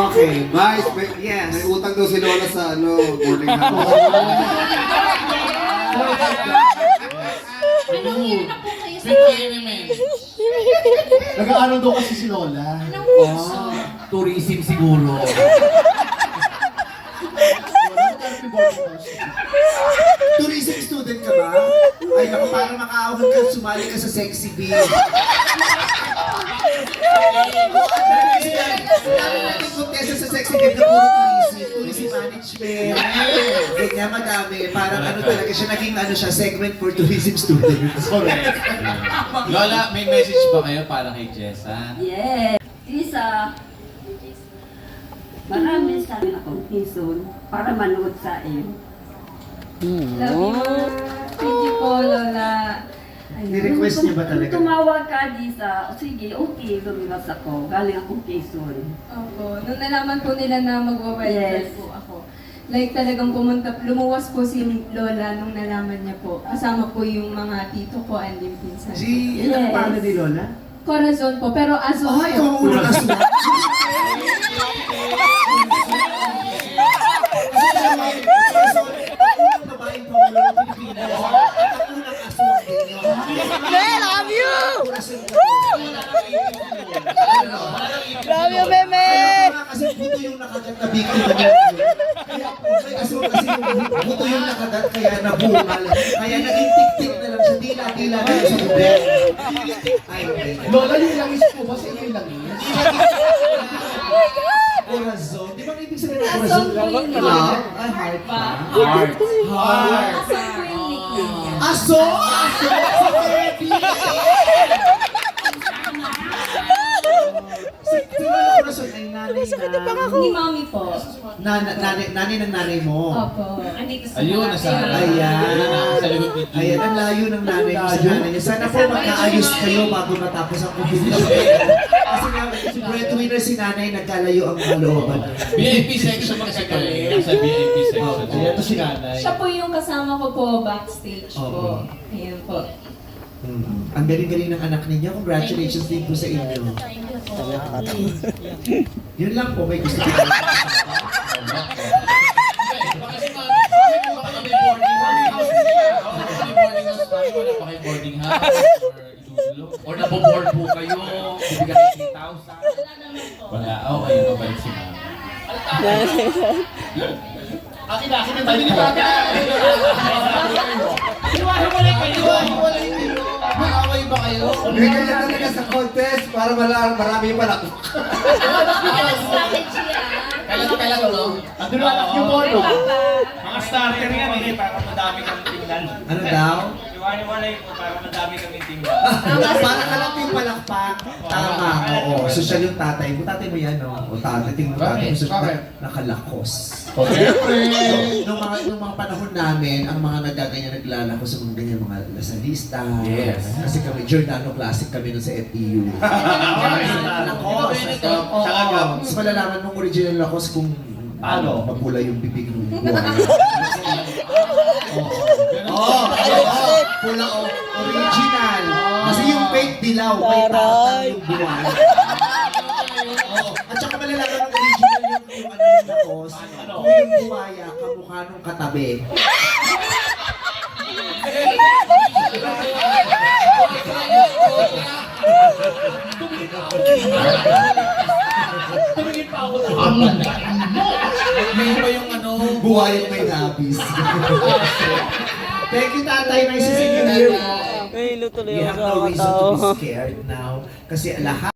Okay, Vice, may, yes. may utang daw si Lola sa ano, boarding house. Nangyayari na po kayo sa... Nag-aaral daw kasi si Lola. Anong kurso? Tourism siguro. Tourism student ka ba? Ay, naku, para makaahon ka, sumali ka sa sexy bee. Sa sexy bee na puro tourism. Tourism management. Ganyan, madami. Parang ano talaga siya, naging ano siya, segment for tourism students. Correct. Lola, may message ba kayo para kay Jessa? Yes. Isa, marami sa amin akong hison para manood sa iyo. Love you. Thank you po, Lola. Ni-request niya ba talaga? Tumawag ka, Lisa. O sige, okay, lumiwas ako. Galing akong Quezon. Opo. Nung nalaman po nila na magwawild Yes. po ako, like talagang pumunta, lumuwas po si Lola nung nalaman niya po. Kasama po yung mga tito ko and yung pinsan ko. Si, yun ang Yes. pangalan ni Lola? Corazon po, pero as of Ay, ang babaeng ng Pilipinas. At ang unang aswang din yun. I love you! Corazon ko. Love you, meme! Kaya nga kasi buto yung nakagat na biktima niya. Kaya may aswang kasi yung buto yung nakagat kaya nabungal. Kaya naging tik-tik na lang siya. Dila-dila na lang sa bubek. Ay. Lola, yung langis po ba sa inyo yung langis? Corazon. Di ba ang ibig sabihin ng Corazon. Love? Ay, heart pa. Heart. Heart. as of po yung nickname niya. Aso! Aso! Si Baby! Si si Lola Corazon ay nanay na... Ni Mami po. Nanay, nanay, nanay ng nanay mo. Opo. Andito sa Ayun, nasa... Ayan. Ayun na, sa likod ni Ayan, ang layo ng nanay mo sa nanay niya. Sana po magkaayos kayo bago matapos ang kubulo. Kasi nga, breadwinner si nanay, nagkalayo ang kalooban. VIP section kasi kami. Nasa VIP section. Ayan, ito si nanay. Siya po yung kasama ko po backstage po. Ayan po. Mm. Ang galing-galing ng anak ninyo. Congratulations din po sa inyo. Yun lang po, may gusto ko. or naboboard po kayo, bibigyan ng 3,000. Wala, okay, mabait si mama. Akin, akin ang tayo ni Tata. Hiwa-hiwalay kayo! May kanya talaga sa contest para mala- marami yung malak. Strategy ah. Kailan kailan no? Ano na anak niyo po, no? Mga starter yan eh, para madami kami tingnan. Ano daw? Iwan-iwalay ko para madami kami tingnan. Oo. Social yung tatay mo. Tatay mo yan, no? O tatay, tingin mo tatay mo. Social Bakit? nakalakos. Siyempre. Nung mga, nung mga panahon namin, ang mga nagkaganyan naglalako sa mga ganyan mga lasalista. Yes. Kasi kami, Giordano Classic kami nun sa FEU. Lakos. Oo. Tsaka gab. Mas malalaman mong original lakos kung ano, mapula yung bibig buhay. Oo. Oo. Oo. Pula o dilaw, may tatang yung buwan. Oo. At saka malalaman ng original yung, yung ano yung lakos. Kung yung buhaya, kamukha nung katabi. May ba yung ano? Buhayang may labis. Thank you, tatay. Nice to see you Ay, tuloy have ako no sa reason to tao. be scared now. Kasi lahat